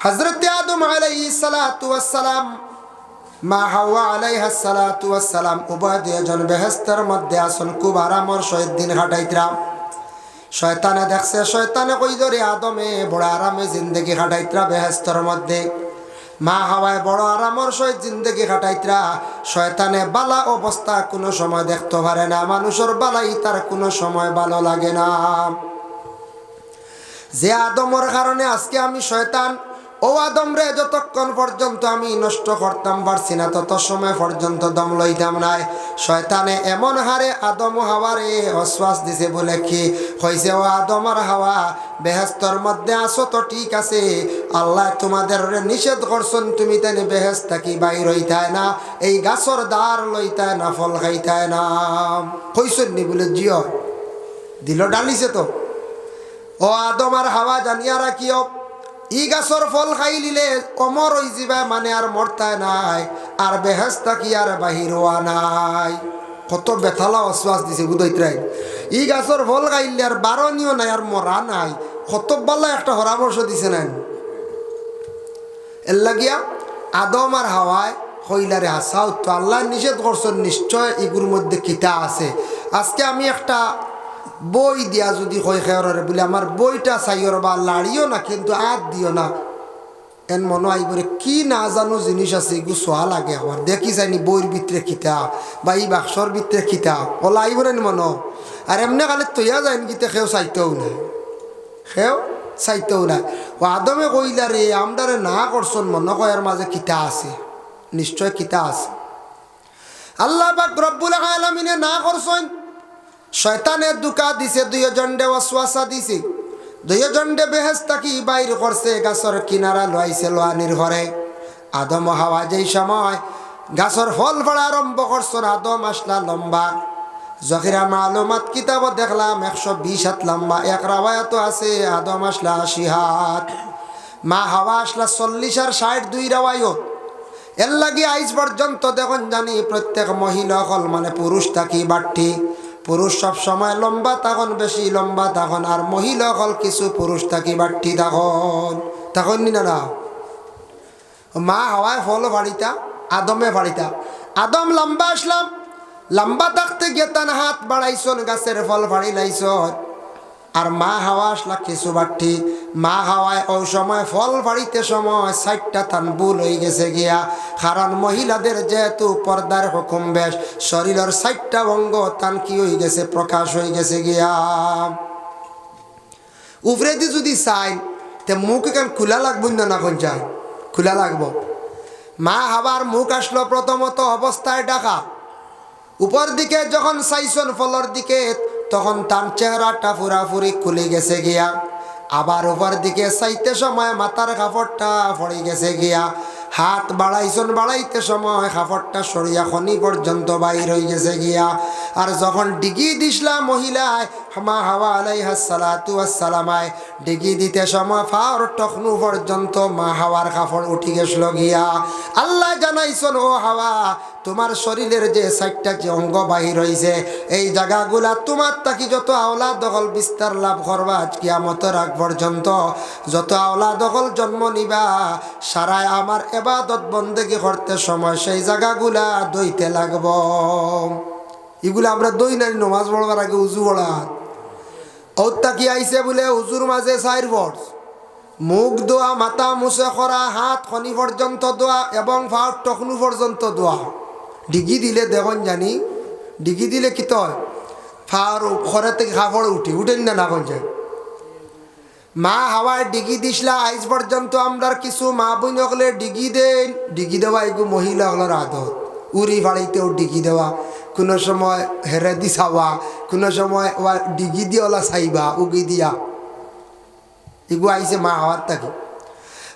হজরত আদম আলাইসালাম মা হাওয়া আলাইহাসালাম উভয় দুজন বেহেস্তের মধ্যে আসন খুব আরামর সহিত দিন হাঁটাইতরা। শয়তানে দেখছে, শয়তানে কই ধরে আদমে বড় আরামে জিন্দগি হাঁটাইতরা বেহেস্তর মধ্যে। মা হাওয়ায় বড় আরামর সহিত জিন্দগি কাটাইতরা শয়তানে বালা অবস্থা কোনো সময় দেখতে পারে না, মানুষের বালাই তার কোনো সময় ভালো লাগে না। যে আদমর কারণে আজকে আমি শয়তান ও আদম রে, যতক্ষণ পর্যন্ত আমি নষ্ট করতাম, পারছি না, তত সময় পর্যন্ত দম লইতাম নাই। শয়তানে এমন হারে আদম হাওয়ারে অশ্বাস দিছে বলে কি হয়েছে ও আদম আর হাওয়া, বেহেস্তর মধ্যে আসো তো ঠিক আছে। আল্লাহ তোমাদের নিষেধ করছেন, তুমি তেনে বেহেস থাকি বাইর হইতায় না? এই গাছর দ্বার লইতায় না, ফল খাইতায় না। কইসন নি বলে, জিও, দিল ডালিছে তো। ও আদম আর হাওয়া, জানিয়া রাখিও ই গাছর ফল খাই লিলে অমর হই যাবা মানে আর মরতায় নাই আর বেহেস্তা কি আর বাহির হওয়া নাই। কত বেথালা অশ্বাস দিছে বুধৈত্রাই ই গাছর ফল খাইলে আর বারণীয় নাই আর মরা নাই। কত বালা একটা পরামর্শ দিছে নাই। এর লাগিয়া, আদম আর হাওয়ায় হইলারে হাসাও তো আল্লাহ নিষেধ করছেন নিশ্চয় এগুর মধ্যে কিতা আছে। আজকে আমি একটা বই দিয়া যদি হয় খেয়রে বলে, আমার বইটা চাইর বা, লাড়িও না, কিন্তু আত দিও না। এন মনে আই করে কি না জানো জিনিস আছে, এগু সোয়া লাগে আমার। দেখি যায়নি বইয়ের ভিতরে খিতা বা এই বাক্সর ভিতরে খিতা ওলা আইব নি মন। আর এমনি কালে তৈয়া যায় গীতে সেও চাইতেও নাই। সেও চাইতেও নাই। ও আদমে কইলা রে, আমদারে না করছন মনে কয়ার মাঝে কিতা আছে। নিশ্চয় কিতা আছে। আল্লাহ বাক রব্বুল আলমিনে না করছেন শয়তানের দুকা দিছে দুইজন্ডে অশ্বাসা দিছে। দুইজন্ডে বেহেস তাকি বাইর করছে, গাছর কিনারা লইছে লোয়ানির ঘরে আদম হাওয়া যেই সময় গাছর ফল ফলা আরম্ভ করছেন, আদম আসলা লম্বা। জখিরা মালুমাত কিতাব দেখলাম, একশো বিশ হাত লম্বা। এক রাবায়াত আছে, আদম আসলা আশি হাত। মা হাওয়া আসলা চল্লিশ আর ষাট, দুই রাবায়ত এর লাগি আইজ পর্যন্ত দেখুন জানি প্রত্যেক মহিলা হল মানে পুরুষ থাকি বাট্টি পুরুষ সব সময় লম্বা তখন বেশি লম্বা তখন, আর মহিলা হল কিছু পুরুষ থাকি বাট্টি তখন। তখন নি না। মা হাওয়ায় ফল বাড়িতা আদমে বাড়িতা আদম লম্বা আসলাম, লম্বা থাকতে গেতান তান হাত বাড়াইছন, গাছের ফল ফাড়ি লাইছন। আর মা হাওয়া আসলা কিছু বাট্টি মা হাওয়ায় ওই সময় ফল ফাড়িতে সময় সাইটটা তান ভুল হয়ে গেছে গিয়া। কারণ মহিলাদের যেহেতু পর্দার হুকুম বেশ, শরীরের সাইটটা অঙ্গ তান কি হয়ে গেছে, প্রকাশ হয়ে গেছে গিয়া। উপরে দিয়ে যদি চাই, তে মুখ এখান খোলা লাগবো না না কোন চাই? খোলা লাগবো। মা হাবার মুখ আসলো প্রথমত অবস্থায় ডাকা। উপর দিকে যখন চাইছন, ফলর দিকে তখন তার চেহারাটা ফুরাফুরি খুলে গেছে গিয়া। আবার উপর দিকে চাইতে সময় মাথার কাপড়টা ফড়ে গেছে গিয়া। হাত বাড়াইছন বাড়াইতে সময় কাপড়টা সরিয়া খনি পর্যন্ত বাইর হয়ে গেছে গিয়া। আর যখন ডিগি দিসলা মহিলায় মা হাওয়া আলাই হাসালাতু আসসালামায় ডিগি দিতে সময় ফার টখনু পর্যন্ত মা হাওয়ার কাপড় উঠি গেছিল গিয়া। আল্লাহ জানাইছন, ও হাওয়া, তোমার শরীরের যে সাইটটা, যে অঙ্গ বাহির হয়েছে এই জায়গাগুলা তোমার তাকি যত আওলা দখল বিস্তার লাভ করবা কিয়ামতের আগ পর্যন্ত। যত আওলা দখল জন্ম নিবা, সারায় আমার এবাদত বন্দেগি করতে সময় সেই জায়গাগুলা দইতে লাগব। এগুলো আমরা দই নাই, নমাজ পড়বার আগে উজু পড়া। ওত্তা কি আইছে বলে? উজুর মাঝে চাইর বর্ষ মুখ দোয়া মাথা মুছে করা হাত খনি পর্যন্ত দোয়া এবং ভাত টকনু পর্যন্ত দোয়া ডিগি দিলে দেখুন জানি? ডিগি দিলে কি তয় ফার ঘরে থেকে খাফড় উঠি। উঠেন না না যায় মা হাওয়ায় ডিগি দিসলা আইজ পর্যন্ত আমরা কিছু মা বোন ডিগি দেন ডিগি দেওয়া এগু মহিলা হলোর আদত। উড়ি ফাড়িতেও ডিগি দেওয়া কোনো সময় হেরে দি চাওয়া কোনো সময় ওয়া ডিগি দিয়ে ওলা চাইবা, উগি দিয়া। এগু আইছে মা হাওয়ার থাকি।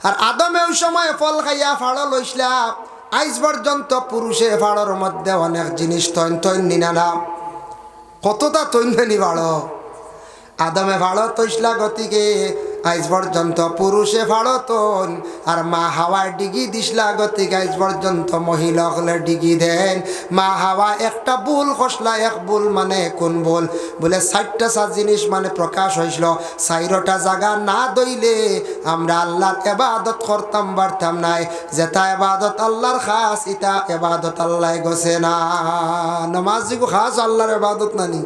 আর আদমে ওই সময় ফল খাইয়া ফাড়ো লইসলা আইজ পর্যন্ত পুরুষে ফাড়োর মধ্যে অনেক জিনিস তৈন তৈন নিনানা কতটা তৈন নি ফাড়ো? আদমে ফাড়ো তৈসলা গতিকে আজ পর্যন্ত পুরুষে ফাড়তন আর মা হাওয়ার ডিগি দিসলা গতিক আজ পর্যন্ত মহিলা হলে ডিগি দেন। মা হাওয়া একটা ভুল খসলা, এক ভুল মানে কোন ভুল? বলে ষাটটা সাত জিনিস মানে প্রকাশ হয়েছিল চাইরটা জায়গা না দইলে আমরা আল্লাহর এবাদত করতাম পারতাম নাই। যেটা এবাদত আল্লাহর খাস ইটা এবাদত আল্লাহ গছে না। নমাজ জিগো খাস, আল্লাহর এবাদত নানি।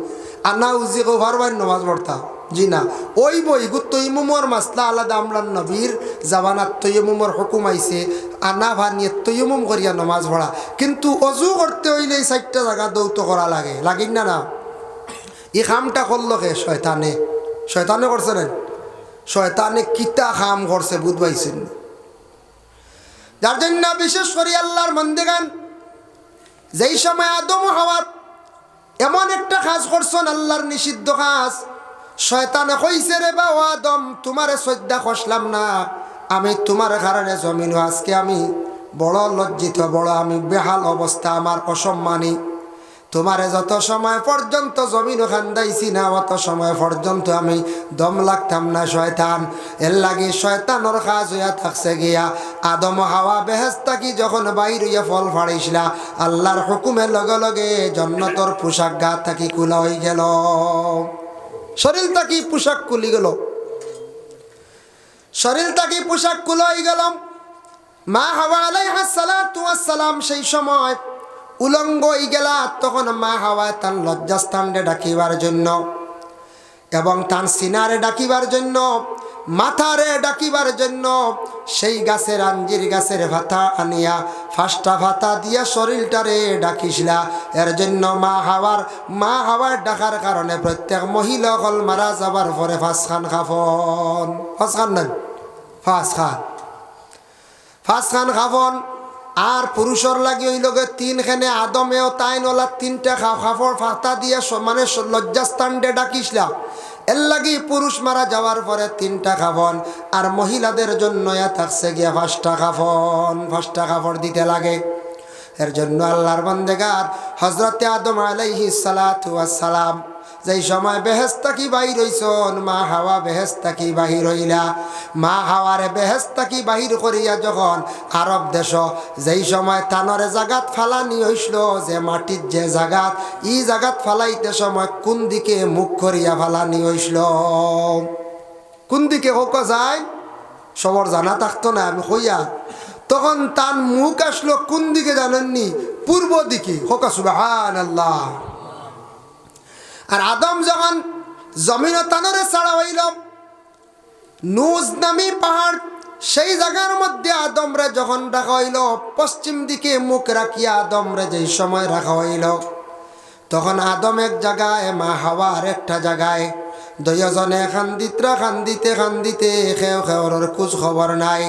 আনা উজি গো ভারবাই নমাজ পড়তাম। জি না। ওই বই গু তৈমুমর মাসলা আলাদা আমরা নবীর, জাবানাত তৈমুমর হুকুম আইছে, আনা ভানিয়ে তৈমুম করিয়া নমাজ পড়া। কিন্তু অজু করতে হইলে এই চারটা জায়গা দৌত করা লাগে। লাগিন না না? এই খামটা করল কে? শয়তানে। শয়তানে করছে না? শয়তানে কিতা খাম করছে বুধ পাইছেন যার জন্য বিশেষ করে আল্লাহর মন্দিগান, যেই সময় আদম হওয়ার এমন একটা কাজ করছেন, আল্লাহর নিষিদ্ধ কাজ শয়তানে কইছে রে বা আদম, তোমারে শ্রদ্ধা খসলাম না। আমি তোমার কারণে জমিন আজকে আমি বড় লজ্জিত, বড় আমি বেহাল অবস্থা, আমার অসম্মানী। তোমারে যত সময় পর্যন্ত জমিন খান্দাইছি না, অত সময় পর্যন্ত আমি দম লাগতাম না শয়তান। এর লাগে শয়তানোর কাজ হইয়া থাকছে গিয়া। আদম হাওয়া বেহেস্তা কি যখন বাইর হইয়া ফল ফাড়াইছিলা আল্লাহর হুকুমের লগে লগে জন্নতর পোশাক গা থাকি কুলা হয়ে গেল। শরীর তাকি পোশাক কুলি গেল? শরীর তাকি পোশাক কুলাই গেলাম? মা হাওয়া আলাইহা সালাম সেই সময় উলঙ্গ হয়ে গেলা তখন মা হাওয়া তার লজ্জাস্থানরে ডাকিবার জন্য এবং তার সিনারে ডাকিবার জন্য মাথারে ডাকিবার জন্য সেই গাছের আঞ্জির গাছের ভাতা আনিয়া ফাঁসটা ভাতা দিয়া শরীরটারে ডাকিছিলা এর জন্য মা হাওয়ার মা হাওয়ার ডাকার কারণে প্রত্যেক মহিলা হল মারা যাবার পরে ফাঁস খান খাফন। ফাঁস খান নেন ফাঁস খান ফাঁস খান খাফন, আর পুরুষর লাগি ওই লগে তিনখানে আদমেও তাই নলা তিনটা খাফর ফাতা দিয়ে মানে স- লজ্জাস্থান ডে ডাকিসলা। এর লাগে পুরুষ মারা যাওয়ার পরে তিনটা ফোন আর মহিলাদের জন্য থাকছে গিয়া পাঁচটা খাফন পাঁচটা কাপড় দিতে লাগে। এর জন্য আল্লাহর বন্দেগার হজরতে আদম আলাইহি সালাম যেই সময় বেহেস্তা কি বাহির হইছন মা হাওয়া বেহেস্তা কি বাহির হইলা। মা হাওয়ারে বেহেস্তা কি বাহির করিয়া যখন আরব দেশ, যেই সময় তানরে জাগাত ফালানি হইছিল যে মাটির যে জাগাত, ই জাগাত ফালাইতে সময় কোন দিকে মুখ করিয়া ফালানি হইছিল কোন দিকে হোক যায়, সবর জানা থাকতো না আমি কইয়া। তখন তার মুখ আসলো কোন দিকে জানেননি? পূর্ব দিকে। হোকা সুবাহান আল্লাহ আর আদম যখন জমিন তানরে ছাড়া হইল, নুজ নামি পাহাড়, সেই জায়গার মধ্যে আদমরে যখন রাখা হইল, পশ্চিম দিকে মুখ রাখিয়া আদমরে যেই সময় রাখা হইল, তখন আদম এক জায়গায়, মা হাওয়ার একটা জায়গায় দুইজনে খান্দিতরা খান্দিতে খান্দিতে খেও খেওরের খোঁজ খবর নাই।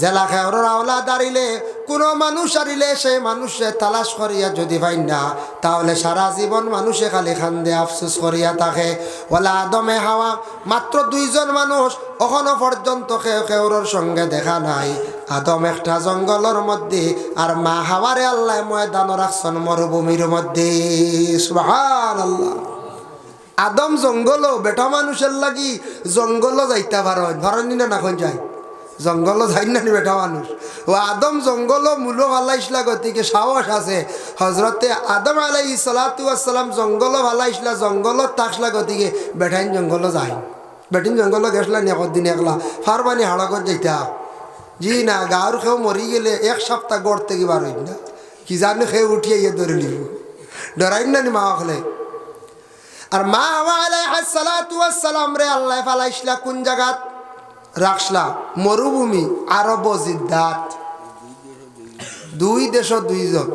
জেলা খেওরের আওলা দাঁড়িলে কোনো মানুষ আরিলে সেই মানুষে তালাশ করিয়া যদি পাই না, তাহলে সারা জীবন মানুষে খালি খান্দে আফসোস করিয়া থাকে। ওলা আদমে হাওয়া মাত্র দুইজন মানুষ এখনও পর্যন্ত খেও খেওরের সঙ্গে দেখা নাই। আদম একটা জঙ্গলের মধ্যে, আর মা হাওয়ারে আল্লাহ ময়দান রাখছেন মরুভূমির মধ্যে। সুবহান আল্লাহ আদম জঙ্গল বেটা মানুষের লাগি জঙ্গল যাইতে পারেন ধরেনি না এখন যাই জঙ্গল যাই না বেটা মানুষ। ও আদম জঙ্গল মূল ভালাইসলা গতিকে সাহস আছে। হজরতে আদম আলাই সালাতু আসসালাম জঙ্গল ভালাইসলা জঙ্গল তাকসলা গতিকে বেঠাইন জঙ্গল যায়। বেটিন জঙ্গল গেছলা নি দিন একলা। ফারবানি হাড়কত যাইতা। জি না গাঁর খেউ মরি গেলে এক সপ্তাহ গড় থেকে বার হইন না? কি জানি খেয়ে উঠিয়ে ইয়ে ধরে নিব ডরাইন না নি মা আর মা হাওয়া রে আল্লাহ ফালাইসলা কোন জায়গাত রাখসলা মরুভূমি আরব জিদ্দাত। দুই দেশ দুইজন।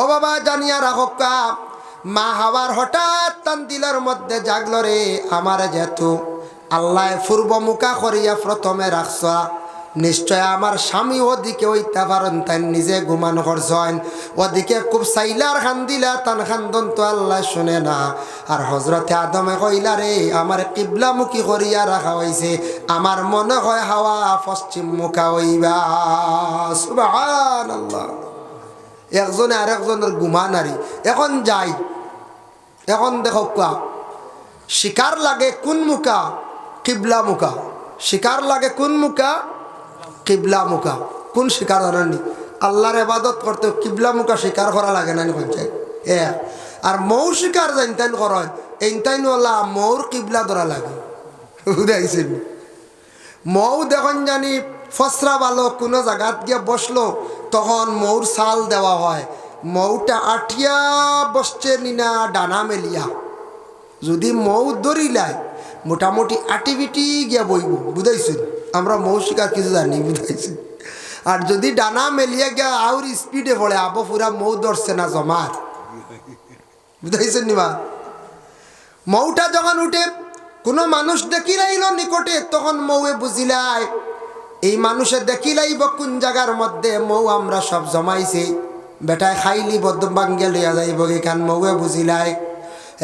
ও বাবা, জানিয়া রাখকা মা হাওয়ার হঠাৎ তান দিলের মধ্যে জাগল রে, আমার যেহেতু আল্লাহ পূর্ব মুখা করিয়া প্রথমে রাখছা নিশ্চয় আমার স্বামী ওদিকে ওইটা পারেন, তাই নিজে গুমান করছেন। ওদিকে খুব সাইলার খান দিলা তান খান্দন তো আল্লাহ শুনে না। আর হজরতে আদমে কইলা, রে, আমার কিবলামুখী করিয়া রাখা হয়েছে আমার মনে হয় হাওয়া পশ্চিম মুখা হইবা। আল্লাহ একজনে আর একজনের গুমা নারী এখন যাই। এখন দেখো কোয়া শিকার লাগে কোন মুখা? কিবলা মুখা। শিকার লাগে কোন মুখা? কিবলা মুখা। কোন শিকার জানেননি আল্লাহর এবাদত করতে কিবলা মুখা শিকার করা লাগে না পঞ্চায়েত? এ। আর মৌ শিকার জানতেন করেন এইটাইন ওলা মৌর কিবলা ধরা লাগে। বুঝাইছেন মৌ দেখুন জানি ফসরা ভালো কোনো জায়গাত গিয়ে বসল, তখন মৌর চাল দেওয়া হয়। মৌটা আঠিয়া বসছে নিনা ডানা মেলিয়া। যদি মৌ দরিলায় মোটামুটি আটিভিটি গিয়া বইব বুঝাইছেন আমরা মৌ শিকার কিছু জানি বুঝাইছেন আর যদি ডানা মেলিয়া গিয়া আউর স্পিডে পড়ে আবো পুরা মৌ ধরছে না জমার। বুঝাইছেন নিবা মৌটা যখন উঠে, কোনো মানুষ দেখিলাইল নিকটে, তখন মৌয়ে বুঝিলাই এই মানুষে দেখিলাইব কোন জায়গার মধ্যে মৌ আমরা সব জমাইছি। বেটায় খাইলি বদ্ধ বাঙ্গে লইয়া যাইব এখান মৌয়ে বুঝিলাই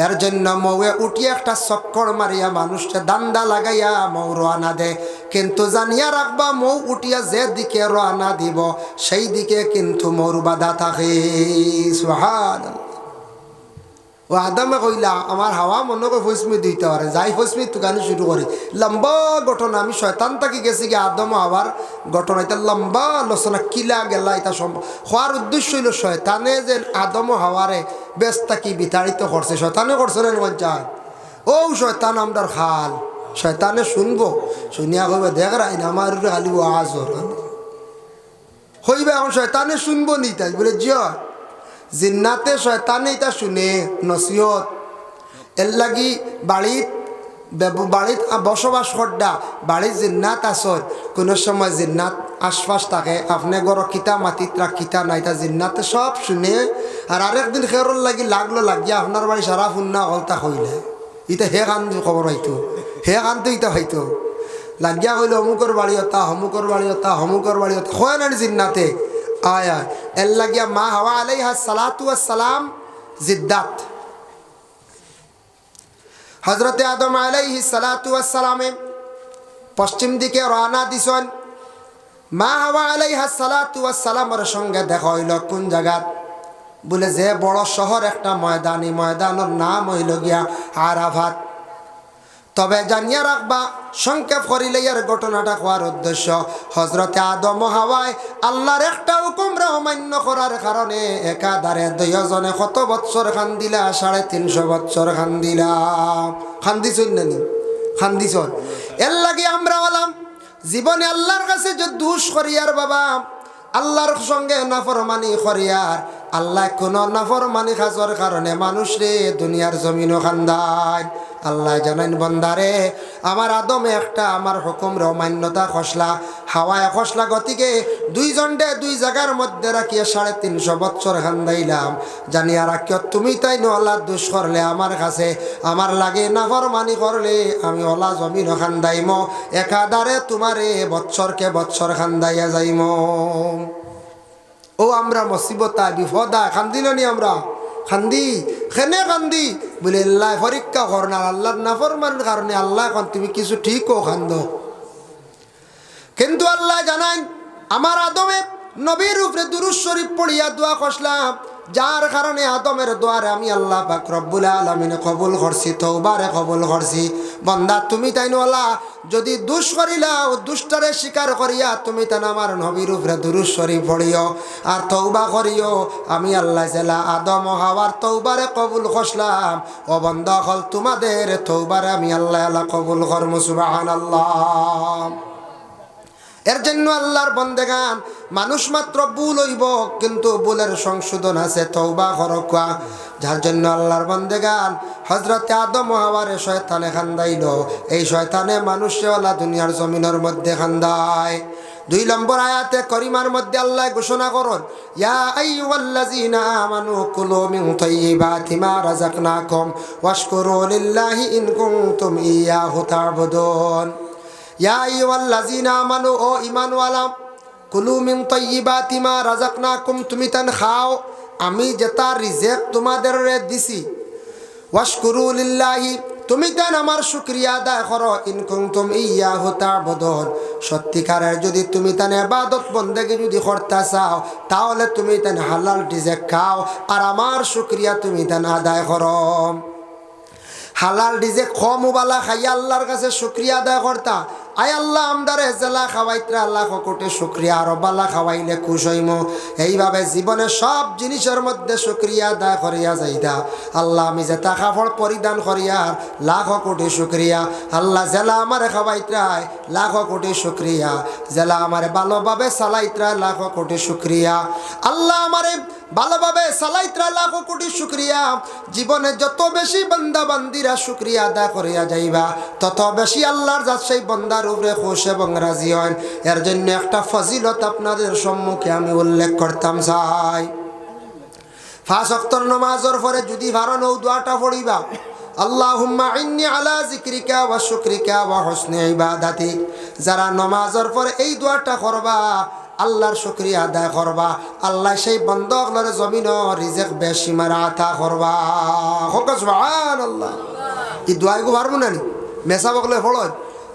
এর জন্য মৌয়ে উঠিয়ে একটা চক্কর মারিয়া মানুষটা দান্দা লাগাইয়া মৌ রোয়ানা দে। কিন্তু জানিয়া রাখবা, মৌ উঠিয়া যে দিকে রোয়ানা দিব, সেই দিকে কিন্তু মৌর বাধা থাকে। সুহান ও আদামে কইলা, আমার হাওয়া মনে করে ফসমি দিতে পারে, যাই ফসমি তুকানি শুরু করি। লম্বা ঘটনা আমি শয়তান থাকি গেছি গিয়ে আদম আবার ঘটনা এটা লম্বা আলোচনা, কিলা গেলা এটা সম্ভব। হওয়ার উদ্দেশ্য হইল, শয়তানে যে আদম হাওয়ারে ব্যস্ত কি বিতাড়িত করছে। শয়তানে করছে না পঞ্চায়েত। ও শয়তান, আমদার খাল। শয়তানে শুনব, শুনিয়া কইবে, দেখ রাই না আমার খালি আজ হইবে, এখন শয়তানে শুনব নি তাই। বলে, জিয়া জিন্নাতে শয়তানে এটা শুনে নসিহত। এর লাগি বাড়িত বাড়িত বসবাস করডা বাড়িত জিন্নাত আসর কোনো সময় জিন্নাত আশপাশ থাকে, আপনি গর কিতা মাটিত রাখ কিতা নাই, তা জিন্নাতে সব শুনে। আর আরেকদিন খেরর লাগি লাগল লাগিয়া আপনার বাড়ি সারা ফুন্না হলতা হইলে ইটা হে কান খবর হইতো হে কানতো ইটা হইতো লাগিয়া কইলে অমুকর বাড়ি হতা হমুকর বাড়ি হতা হমুকর বাড়ি হতা হয় না জিন্নাতে। আয়া, এর লাগিয়া মা হাওয়া আলাইহা সালাতু সালাম জিদ্দাত। হজরতে আদম আলাইহি সালাতু সালামে পশ্চিম দিকে রওনা দিছন। মা হাওয়া আলাইহা সালাতু সালামের সঙ্গে দেখা হইল কোন জায়গাত? বলে, যে বড় শহর একটা ময়দান ময়দানের নাম হইল গিয়া আরাফাত। তবে জানিয়া রাখবা, সংক্ষেপ করিলে এর ঘটনাটা হওয়ার উদ্দেশ্য। হজরতে আদম হাওয়ায় আল্লাহর একটা হুকুমরা অমান্য করার কারণে একাধারে দুইজনে কত বৎসর খান দিলা সাড়ে তিনশো বৎসর খান দিলা খান দিছুন নানি খান দিছন এর লাগে আমরা হলাম, জীবনে আল্লাহর কাছে যে দুষ করিয়ার বাবা, আল্লাহর সঙ্গে নাফরমানি করিয়ার আল্লাহ কোন নাফরমানি খাজর কারণে মানুষ রে দুনিয়ার জমিনও খান্দায়। আল্লাহ জানাইন বন্দারে আমার আদমে একটা, আমার হুকুম রমান্যতা খসলা। হাওয়ায় খসলা গতিকে দুইজন ডে দুই জায়গার মধ্যে রাখিয়া সাড়ে তিনশো বছর খান্দাইলাম। জানিয়া রাখিও, তুমি তাই নলা দুষ করলে আমার কাছে, আমার লাগে নাফরমানি করলে আমি ওলা জমিন খান্দাইম। একাদারে তোমারে বৎসরকে বৎসর খান্দাইয়া যাইম। ও আমরা মসিবতা, বিপদা খান্দিল নি আমরা। খান্দি, খেনে খান্দি। বলে, আল্লাহ পরীক্ষা কর না, আল্লাহর নাফরমানের কারণে আল্লাহ এখন তুমি কিছু ঠিক ঠিকও খান্দ। কিন্তু আল্লাহ জানাই, আমার আদমে নবীর উপরে দুরুশ্বরী পড়িয়া দোয়া কষলাম যার কারণে আদমের দোয়ারে আমি আল্লাহ পাক রব্বুল আলমিনে কবুল করছি তৌবারে কবুল করছি। বন্দা, তুমি তাই নলা যদি দুষ করিলা ও দুষ্টারে স্বীকার করিয়া তুমি তান আমার নবীর উপরে দুরুজ শরীফ পড়িও আর তৌবা করিও। আমি আল্লাহ জেলা আদম হাওয়ার তৌবারে কবুল করলাম। ও বন্ধ হল তোমাদের তৌবারে আমি আল্লাহ আল্লাহ কবুল করমু সুবাহান আল্লাহ এর জন্য আল্লাহর বন্দেগান, মানুষ মাত্র ভুল হইব, কিন্তু ভুলের সংশোধন আছে তৌবা করকা যার জন্য আল্লাহর বন্দেগান হজরতে আদম হাওয়ারে শয়তানে খান্দাইল। এই শয়তানে মানুষওয়ালা দুনিয়ার জমিনের মধ্যে খান্দায়। দুই নম্বর আয়াতে করিমার মধ্যে আল্লাহ ঘোষণা করুন, ইয়া আইয়ুহাল্লাযীনা আমানু কুলু মিন তাইয়্যিবাতি মা রাযাকনাকুম, ওয়াশকুরু লিল্লাহি ইন কুনতুম ইয়াহু তা'বুদুন। ইয়া আইয়ুহাল্লাযীনা আমানু, ও ঈমানওয়ালা, কুলু মিন তাইয়্যিবাতি মা রাযাকনাকুম তুমি তান খাও, আমি যেটা রিজেক তোমাদের দিছি। ওয়াশকুরু লিল্লাহি তুমি তেন আমার শুক্রিয়া আদায় করো ইনকুম তুমি ইয়া হতা বদল সত্যিকারের যদি তুমি তেন এবাদত বন্দেকে যদি করতে চাও, তাহলে তুমি তেন হালাল ডিজে খাও, আর আমার শুক্রিয়া তুমি তেন আদায় করো। হালাল ডিজে খমুবালা খাইয়া আল্লাহর কাছে শুক্রিয়া আদায় করতা আয় আল্লাহ, আমদারে জেলা খাওয়াইতরা আল্লাহ কোটি শুক্রিয়া, আর বালা খাওয়াইলে খুশ হইম। এইভাবে জীবনে সব জিনিসের মধ্যে শুক্রিয়া আদায় করিয়া যাইদা। আল্লাহ আমি যে তা কাপড় পরিধান করিয়ার লাখ কোটি শুক্রিয়া। আল্লাহ জেলা আমারে খাওয়াইতরায় লাখ কোটি শুক্রিয়া। জেলা আমারে ভালোভাবে চালাইতরা লাখ কোটি শুক্রিয়া। আল্লাহ আমারে ভালোভাবে চালাইতরা লাখ কোটি শুক্রিয়া। জীবনে যত বেশি বান্দা বান্দিরা শুক্রিয়া আদায় করিয়া যাইবা, তত বেশি আল্লাহর যার সেই বন্দার উপরে খুশ এবং রাজি হন। এর জন্য একটা ফজিলত আপনাদের সম্মুখে আমি উল্লেখ করতাম চাই ফাঁস নমাজর পরে যদি ভালো নৌ দোয়াটা পড়িবা যারা পরে এই দোয়াটা করবা, আল্লাহর শুক্রিয়া আদায় করবা, আল্লাহ সেই বন্ধকলর জমিন রিজেক বেশিমার আতা করবা। হোক এই দোয়াইগো পারব না নি? মেসা বকলে ফলয়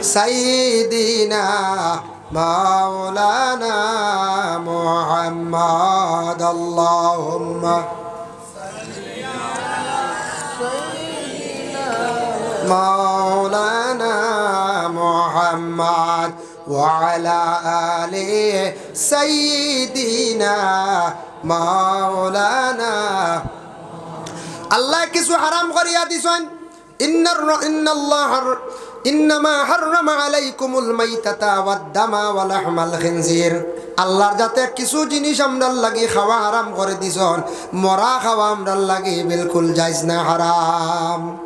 আলা سيدنا مولانا محمد اللهم مولانا محمد وعلى آل سيدنا مولانا আল্লাহ কিছু হারাম করিয়া দিছেন ইন্নার ইন্নাল্লাহ ইন্নামা হাররামা আলাইকুমুল মাইতাতা ওয়াদ-দামা ওয়া লাহমাল খিনজির। আল্লাহর যাতে কিছু জিনিস আমরার লাগি খাওয়া হারাম করে দিছন, মরা খাওয়া আমরার লাগি বিলকুল জায়জ না, হারাম।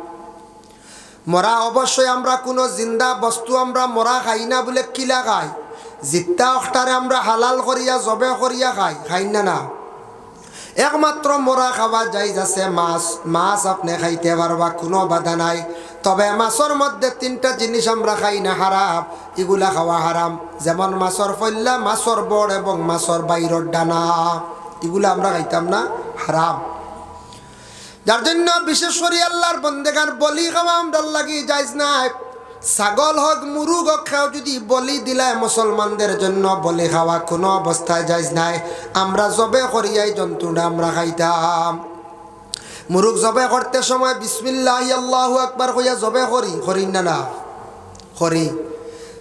মরা অবশ্যই আমরা কোনো জিন্দা বস্তু আমরা মরা খাই না বলে কিলা খাই? জিত্তা অখটারে আমরা হালাল করিয়া, জবে করিয়া খাই খাই না না? একমাত্র মরা খাওয়া যাই আছে, মাছ মাছ আপনি খাইতে পারবা, কোনো বাধা নাই। তবে মাছের মধ্যে তিনটা জিনিস আমরা খাই না, হারাম। এগুলা খাওয়া হারাম। যেমন মাছের ফল্লা, মাছের বড় এবং মাছের বাইরের ডানা। এগুলা আমরা খাইতাম না, হারাম। যার জন্য বিশেষ করে আল্লাহর বন্দেগার বলি খাওয়া আমরা লাগি যাইজ নাই। ছাগল হোক, মুরুগ হোক খাও যদি বলি দিলে মুসলমানদের জন্য, বলি খাওয়া কোনো অবস্থায় যাইজ নাই। আমরা জবে করিয়াই জন্তুটা আমরা খাইতাম। মুরুগ জবে করতে সময় বিসমিল্লাহ আল্লাহ একবার কইয়া জবে করি করি না না? করি।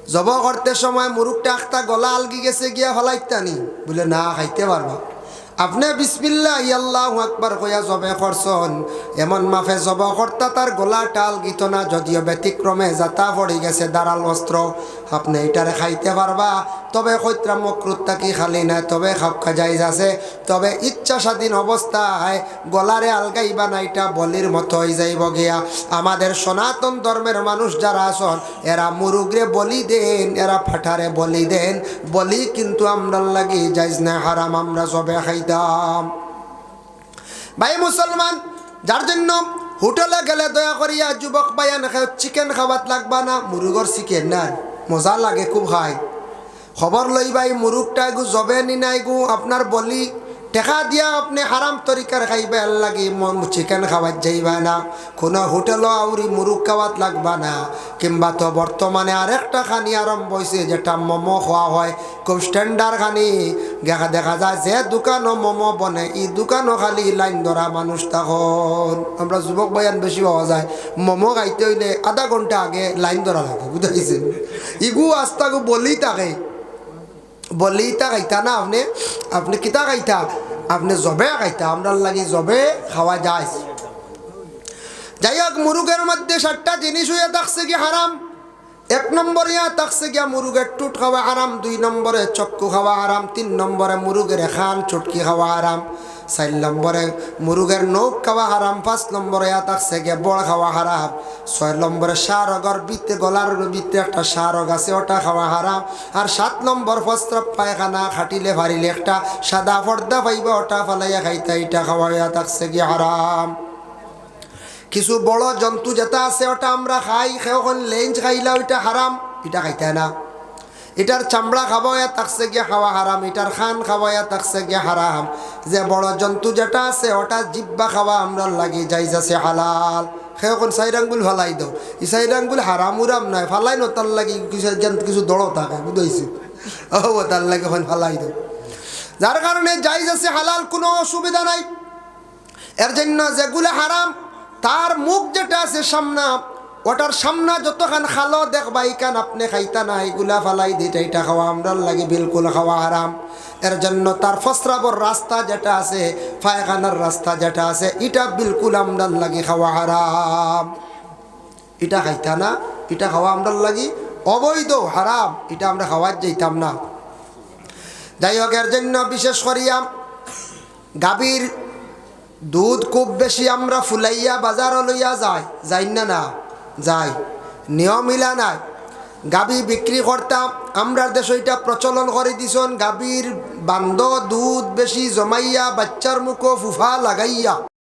জব করতে সময় মুরুগটা একটা গলা আলগি গেছে গিয়া ফলাইতানি বলে, না, খাইতে পারবা। আপনি বিসমিল্লাহ আল্লাহ আকবার কইয়া জবে করছন। এমন মাফে জব কর্তা তার গলা টাল গীত না, যদিও ব্যতিক্রমে যাতা পড়ে গেছে দাঁড়াল অস্ত্র। আপনি এটারে খাইতে পারবা। তবে কৈত্রা মকরুত তাকি খালি না তবে খাপকা যাইজ আছে। তবে ইচ্ছা স্বাধীন অবস্থায় গলারে আলগাইবা না এটা বলির মতো হয়ে যাইব গিয়া। আমাদের সনাতন ধর্মের মানুষ যারা আসন এরা মুরুগরে বলি দেন, এরা ফাটারে বলি দেন। বলি কিন্তু আমরা লাগি যাইজ না, হারাম আমরা জবে খাইতাম। ভাই মুসলমান, যার জন্য হোটেলে গেলে দয়া করিয়া যুবক বাইয়া না চিকেন খাবাত লাগবা না, মুরুগর চিকেন না মজা লাগে খুব খায়। খবর লইবাই মুরুখটাই গু জবে নি নাই গু আপনার বলি টেকা দিয়া আপনি হারাম তরিকার খাইবে লাগি চিকেন খাওয়াত যাইবা না। কোনো হোটেলও আউরি মুরুগ খাওয়াত লাগবা না। কিংবা তো বর্তমানে আরেকটা খানি আরম্ভ হয়েছে যেটা মোমো খাওয়া হয়, খুব স্ট্যান্ডার্ড খানি। দেখা দেখা যায় যে দোকানও মোমো বনে এই দোকানও খালি লাইন ধরা মানুষ তখন। আমরা যুবক বয়ান বেশি পাওয়া যায়। মোমো খাইতে হইলে আধা ঘণ্টা আগে লাইন ধরা লাগে বুঝাইছেন ইগু আস্তাগু বলি থাকে। বললেই তা খাইতা না আপনি? আপনি কিতা খাইতা? আপনি জবে খাইতা আপনার লাগে জবে খাওয়া যায় যাই হোক মুরুগের মধ্যে সাতটা জিনিস হয়ে থাকছে কি হারাম? এক নম্বরে থাকছে গিয়া মুরুগের টুট খাওয়া হারাম দুই নম্বরে চক্কু খাওয়া হারাম তিন নম্বরে মুরুগের খান, চটকি খাওয়া হারাম চার নম্বরে মুরুগের নৌক খাওয়া হারাম পাঁচ নম্বরে থাকছে গিয়া বড় খাওয়া হারাম ছয় নম্বরে সারগর বিতে গলার বিতে একটা সারগ আছে, ওটা খাওয়া হারাম আর সাত নম্বর প্রস্রাব পায়খানা খাটিলে ভারিলে একটা সাদা পর্দা পাইবা, ওটা ফালাইয়া খাইতা এটা খাওয়া থাকছে গিয়া হারাম কিছু বড় জন্তু যেটা আছে, ওটা আমরা খাই সেখন লেঞ্চ খাইলা ওইটা হারাম এটা খাইতে না। এটার চামড়া খাওয়াইয়া থাকছে গিয়ে খাওয়া হারাম, এটার খান খাওয়াইয়া থাকছে গিয়ে হারাম। যে বড় জন্তু যেটা আছে, ওটা জিব্বা খাওয়া আমরা লাগি যাই যাচ্ছে হালাল। সেখন চাইরাঙ্গুল ফালাই দাও। এই চাইরাঙ্গুল হারাম উরাম নাই ফালাই ন তার লাগি কিছু কিছু দড়ো থাকে, বুঝাইছি? ও, তার লাগে এখন ফালাই দাও। যার কারণে যাই যাচ্ছে হালাল, কোনো অসুবিধা নাই। এর জন্য যেগুলো হারাম তার মুখ যেটা আছে সামনা, ওটার সামনা যতখান খালো দেখবা ইকান আপনি খাইতা না, এগুলা ফালাই দিতে এটা খাওয়া আমরা লাগে বিলকুল খাওয়া হারাম। এর জন্য তার ফসরাবর রাস্তা যেটা আছে পায়খানার রাস্তা যেটা আছে, এটা বিলকুল আমরা লাগে খাওয়া হারাম। এটা খাইতা না, এটা খাওয়া আমরা লাগি অবৈধ, হারাম, এটা আমরা খাওয়ার যাইতাম না। যাই হোক, এর জন্য বিশেষ করিয়া গাভীর দুধ খুব বেশি আমরা ফুলাইয়া বাজার লইয়া যাই যাই না না? যাই। নিয়ম মিলা নাই। গাবি বিক্রি করতাম আমরা দেশ ওইটা প্রচলন করে দিছন গাভীর বান্ধ দুধ বেশি জমাইয়া বাচ্চার মুখো ফুফা লাগাইয়া।